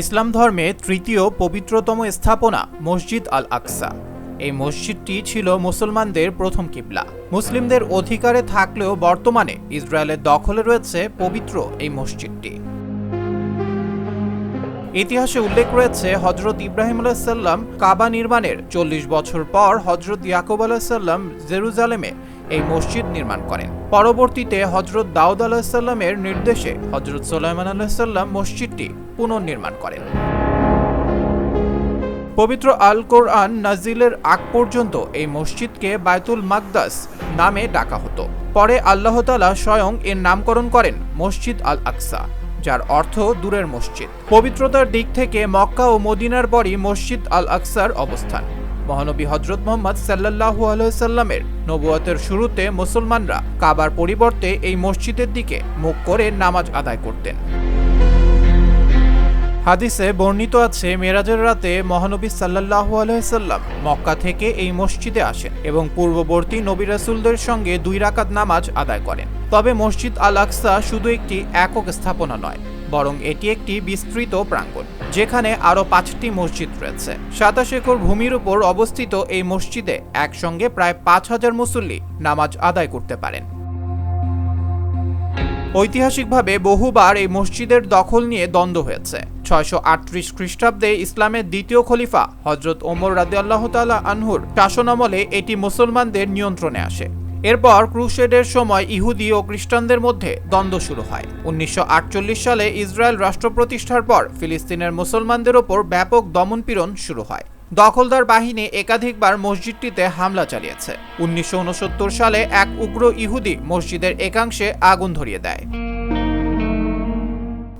ইসলাম ধর্মে তৃতীয় পবিত্রতম স্থাপনা মসজিদ আল আকসা। এই মসজিদটি ছিল মুসলমানদের প্রথম কিবলা। মুসলিমদের অধিকারে থাকলেও বর্তমানে ইসরায়েলের দখলে রয়েছে পবিত্র এই মসজিদটি। ইতিহাসে উল্লেখ রয়েছে হজরত ইব্রাহিম আলাহিসাল্লাম কাবা নির্মাণের চল্লিশ বছর পর হজরত ইয়াকুব আলাহিসাল্লাম জেরুজালেমে এই মসজিদ নির্মাণ করেন। পরবর্তীতে হজরত দাউদ আলাহিসাল্লামের নির্দেশে হজরত সোলাইমান আলাহিসাল্লাম মসজিদটি পুনর্নির্মাণ করেন। পবিত্র আল কোরআন নাজিলের আগ পর্যন্ত এই মসজিদকে বায়তুল মাকদাস নামে ডাকা হতো। পরে আল্লাহ তালা স্বয়ং এর নামকরণ করেন মসজিদ আল আকসা যার অর্থ দূরের মসজিদ। পবিত্রতার দিক থেকে মক্কা ও মদিনার পরই মসজিদ আল আকসার অবস্থান। মহানবী হজরত মোহাম্মদ সাল্লাহু আলহামের নবুয়তের শুরুতে মুসলমানরা কাবার পরিবর্তে এই মসজিদের দিকে মুখ করে নামাজ আদায় করতেন। হাদিসে বর্ণিত আছে মেরাজের রাতে মহানবী সাল্লাহু আলহাম মক্কা থেকে এই মসজিদে আসেন এবং পূর্ববর্তী নবী রাসুলদের সঙ্গে দুই রাকাত নামাজ আদায় করেন। তবে মসজিদ আল আকসা শুধু একটি একক স্থাপনা নয়, বরং এটি একটি বিস্তৃত প্রাঙ্গণ। যেখানে আরও পাঁচটি মসজিদ রয়েছে। সাতাশ একর ভূমির উপর অবস্থিত এই মসজিদে একসঙ্গে প্রায় পাঁচ হাজার মুসল্লি নামাজ আদায় করতে পারেন। ঐতিহাসিকভাবে বহুবার এই মসজিদের দখল নিয়ে দ্বন্দ্ব হয়েছে। ছয়শো আটত্রিশ খ্রিস্টাব্দে ইসলামের দ্বিতীয় খলিফা হজরত ওমর রাদিয়াল্লাহ তালা আনহুর শাসনামলে এটি মুসলমানদের নিয়ন্ত্রণে আসে। এরপর ক্রুশেডের সময় ইহুদি ও খ্রিস্টানদের মধ্যে দ্বন্দ্ব শুরু হয়। উনিশশো আটচল্লিশ সালে ইসরায়েল রাষ্ট্র প্রতিষ্ঠার পর ফিলিস্তিনের মুসলমানদের ওপর ব্যাপক দমনপীড়ন শুরু হয়। দখলদার বাহিনী একাধিকবার মসজিদটিতে হামলা চালিয়েছে। উনিশশো উনসত্তর সালে এক উগ্র ইহুদি মসজিদের একাংশে আগুন ধরিয়ে দেয়।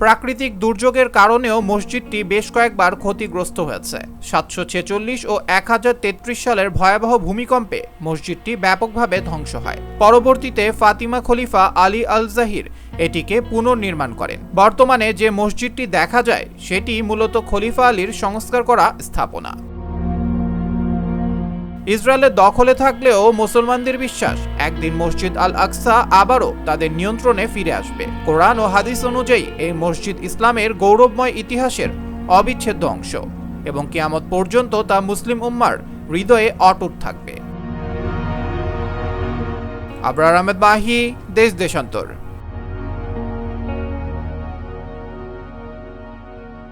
প্রাকৃতিক দুর্যোগের কারণেও মসজিদটি বেশ কয়েকবার ক্ষতিগ্রস্ত হয়েছে। সাতশো ছেচল্লিশ ও এক হাজার তেত্রিশ সালের ভয়াবহ ভূমিকম্পে মসজিদটি ব্যাপকভাবে ধ্বংস হয়। পরবর্তীতে ফাতিমা খলিফা আলী আল জাহির এটিকে পুনর্নির্মাণ করেন। বর্তমানে যে মসজিদটি দেখা যায়, সেটি মূলত খলিফা আলীর সংস্কার করা স্থাপনা। ইসরায়েলের দখলে থাকলেও মুসলমানদের বিশ্বাস, একদিন মসজিদ আল আকসা আবারও তাদের নিয়ন্ত্রণে ফিরে আসবে। কোরআন ও হাদিস অনুযায়ী, এই মসজিদ ইসলামের গৌরবময় ইতিহাসের অবিচ্ছেদ্য অংশ এবং কিয়ামত পর্যন্ত তা মুসলিম উম্মার হৃদয়ে অটুট থাকবে। আবরার আহমেদ বাহি, দেশ দেশান্তর।